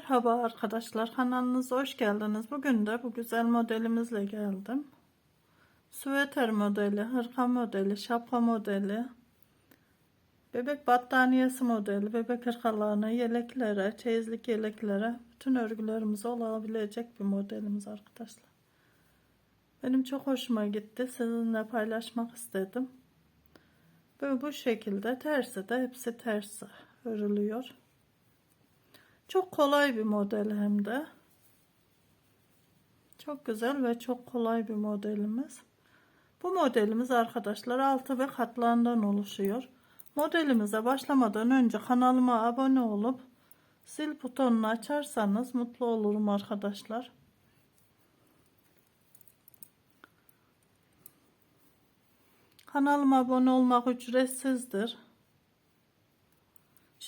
Merhaba arkadaşlar kanalınıza hoş geldiniz. Bugün de bu güzel modelimizle geldim. Süveter modeli, hırka modeli, şapka modeli, bebek battaniyesi modeli, bebek hırkalarına, yeleklere, çeyizlik yeleklere, bütün örgülerimize olabilecek bir modelimiz arkadaşlar. Benim çok hoşuma gitti. Sizinle paylaşmak istedim. Böyle bu şekilde tersi de hepsi tersi örülüyor. Çok kolay bir model hem de. Çok güzel ve çok kolay bir modelimiz. Bu modelimiz arkadaşlar altı ve katlarından oluşuyor. Modelimize başlamadan önce kanalıma abone olup zil butonunu açarsanız mutlu olurum arkadaşlar. Kanalıma abone olmak ücretsizdir.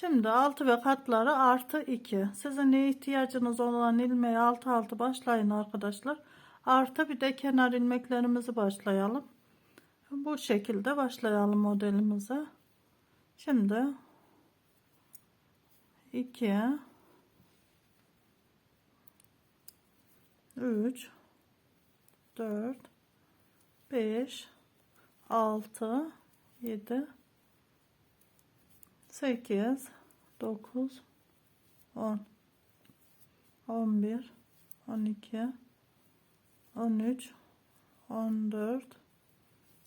Şimdi altı ve katları artı 2. Sizin ne ihtiyacınız olan ilmeği altı altı başlayın arkadaşlar. Artı bir de kenar ilmeklerimizi başlayalım. Bu şekilde başlayalım modelimize. Şimdi 2 3 4 5 6 7 8 9 10 11 12 13 14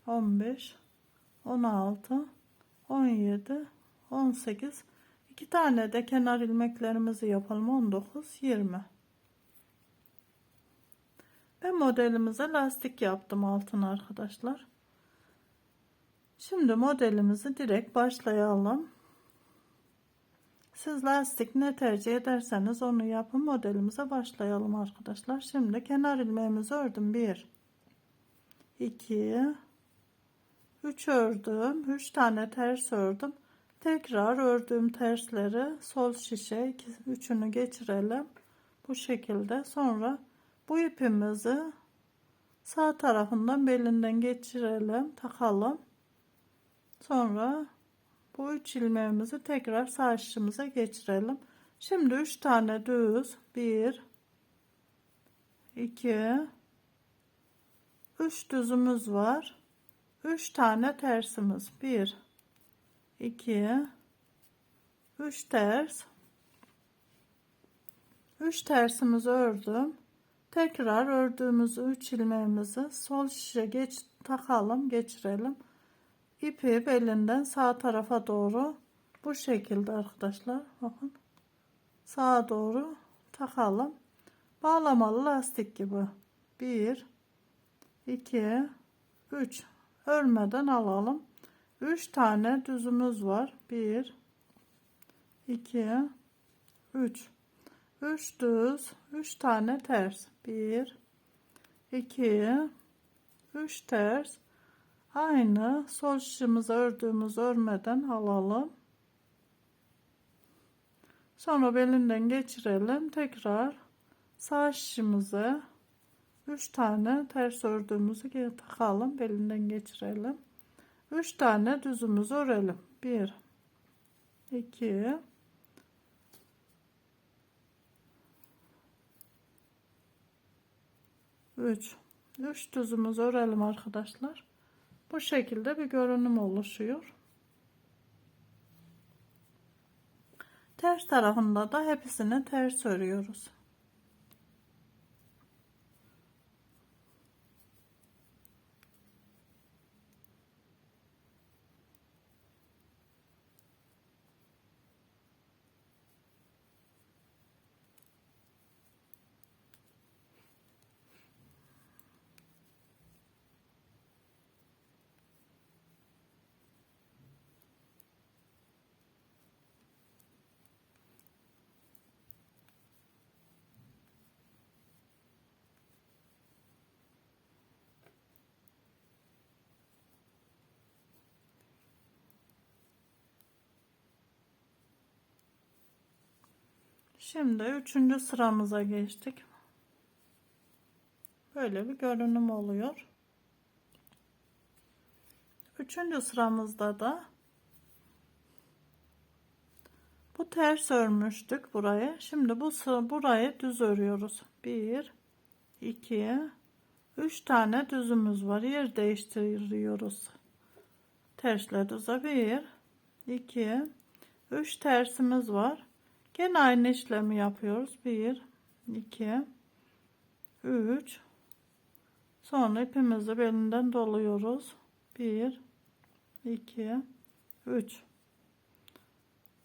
15 16 17 18 2 tane de kenar ilmeklerimizi yapalım. 19 20 ben modelimize lastik yaptım altına arkadaşlar. Şimdi modelimizi direkt başlayalım siz lastik ne tercih ederseniz onu yapın modelimize başlayalım arkadaşlar. Şimdi kenar ilmeğimizi ördüm. 1 2 3 ördüm. 3 tane ters ördüm. Tekrar ördüğüm tersleri sol şişe üçünü geçirelim. Bu şekilde sonra bu ipimizi sağ tarafından belinden geçirelim, takalım. Sonra bu üç ilmeğimizi tekrar sağ işimize geçirelim. Şimdi üç tane düz bir iki üç düzümüz var. Üç tane tersimiz. Bir iki üç ters üç tersimizi ördüm. Tekrar ördüğümüz üç ilmeğimizi sol şişe geç takalım, geçirelim ipi belinden sağ tarafa doğru bu şekilde arkadaşlar bakın. Sağa doğru takalım. Bağlamalı lastik gibi. 1 2 3 örmeden alalım. 3 tane düzümüz var. 1 2 3 3 düz 3 tane ters. 1 2 3 ters Aynı sol şişimizi ördüğümüz örmeden alalım. Sonra belinden geçirelim. Tekrar sağ şişimize 3 tane ters ördüğümüzü takalım. Belinden geçirelim. 3 tane düzümüzü örelim. 1 2 3 3 düzümüzü örelim arkadaşlar. Bu şekilde bir görünüm oluşuyor. Ters tarafında da hepsini ters örüyoruz. Şimdi üçüncü sıramıza geçtik. Böyle bir görünüm oluyor. Üçüncü sıramızda da bu ters örmüştük burayı. Şimdi bu burayı düz örüyoruz. 1 2 3 tane düzümüz var. Yer değiştiriyoruz. Tersle düze 1 2 3 tersimiz var. Gene aynı işlemi yapıyoruz. 1 2 3 Sonra ipimizi belinden doluyoruz. 1 2 3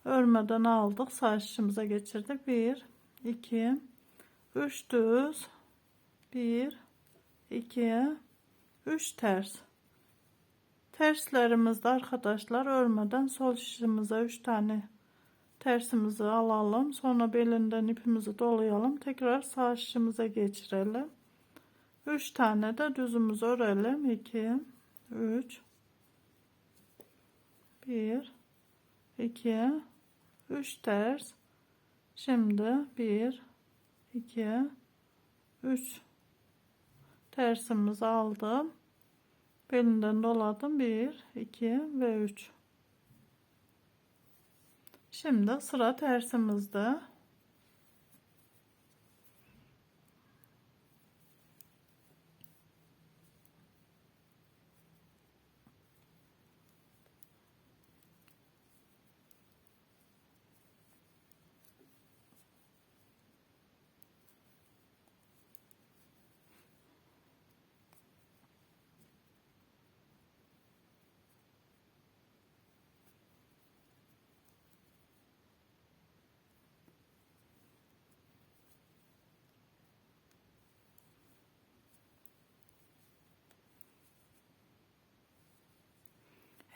Örmeden aldık. Saçımıza geçirdik. 1 2 3 düz 1 2 3 ters. Terslerimizde arkadaşlar örmeden sol şişimize 3 tane tersimizi alalım. Sonra belinden ipimizi dolayalım. Tekrar sağ şişimize geçirelim. 3 tane de düzümüzü örelim. 2 3 1 2 3 ters. Şimdi 1 2 3 tersimizi aldım. Belinden doladım. 1 2 ve 3. Şimdi sıra tersimizde.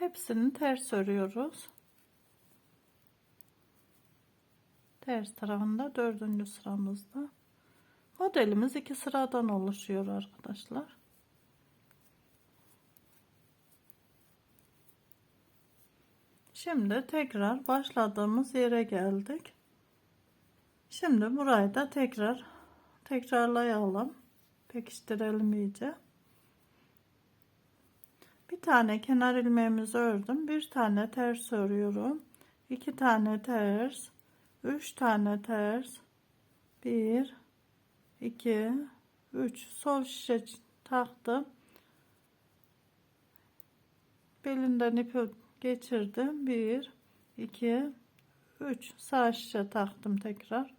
Hepsini ters örüyoruz. Ters tarafında dördüncü sıramızda. Modelimiz iki sıradan oluşuyor arkadaşlar. Şimdi tekrar başladığımız yere geldik. Şimdi burayı da tekrar tekrarlayalım. Pekiştirelim iyice. Bir tane kenar ilmeğimizi ördüm. Bir tane ters örüyorum. iki tane ters. Üç tane ters. Bir, iki, üç. Sol şişe taktım. Belinden ipi geçirdim. Bir, iki, üç. Sağ şişe taktım tekrar.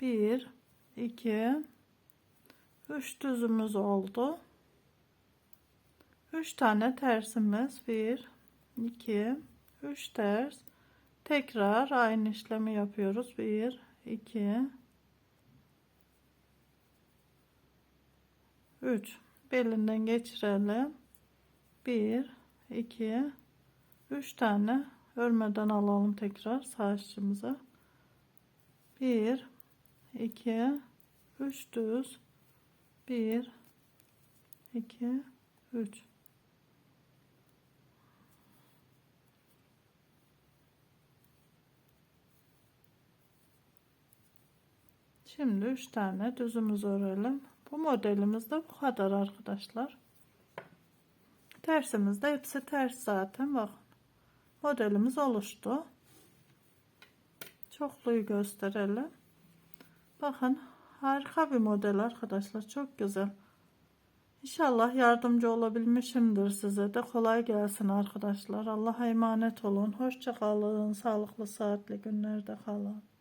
Bir, iki, üç düzümüz oldu. 3 tane tersimiz. 1 2 3 ters. Tekrar aynı işlemi yapıyoruz. 1 2 3 belinden geçirelim. 1 2 3 tane. Örmeden alalım tekrar sağ içimize 1 2 3 düz. 1 2 3 Şimdi 3 tane düzümüz örelim. Bu modelimiz de bu kadar arkadaşlar. Tersimiz de hepsi ters zaten. Bakın. Modelimiz oluştu. Çokluyu gösterelim. Bakın harika bir model arkadaşlar. Çok güzel. İnşallah yardımcı olabilmişimdir size de. Kolay gelsin arkadaşlar. Allah'a emanet olun. Hoşça kalın. Sağlıklı saatli günlerde kalın.